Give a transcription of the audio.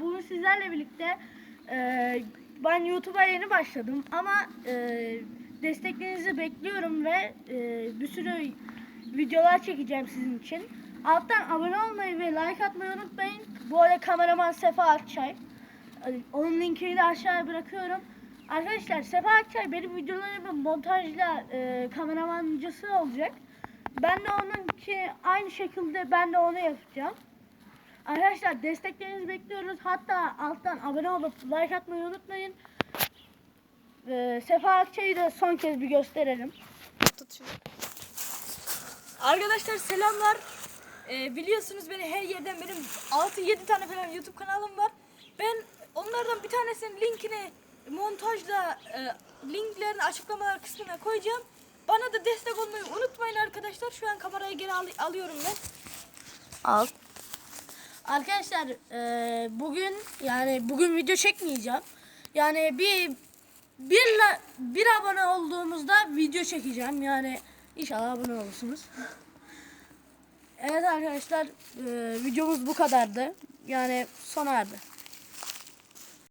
Bugün sizlerle birlikte e, ben YouTube'a yeni başladım ama e, desteklerinizi bekliyorum ve e, bir sürü videolar çekeceğim sizin için. Alttan abone olmayı ve like atmayı unutmayın. Bu arada kameraman Sefa Akçay. Onun linkini de aşağıya bırakıyorum. Arkadaşlar Sefa Akçay benim videolarımın montajla e, kameramancısı olacak. Ben de onunki aynı şekilde ben de onu yapacağım. Arkadaşlar desteklerinizi bekliyoruz. Hatta alttan abone olup like atmayı unutmayın. Ee, Sefa Akçay'ı da son kez bir gösterelim. Tut şunu. Arkadaşlar selamlar. Ee, biliyorsunuz beni her yerden benim 6-7 tane falan YouTube kanalım var. Ben onlardan bir tanesinin linkini montajla e, linklerini açıklamalar kısmına koyacağım. Bana da destek olmayı unutmayın arkadaşlar. Şu an kamerayı geri al- alıyorum ben. Al. Arkadaşlar e, bugün yani bugün video çekmeyeceğim. Yani bir bir, la- bir abone olduğumuzda video çekeceğim. Yani inşallah abone olursunuz. Evet arkadaşlar e, videomuz bu kadardı. Yani sona erdi.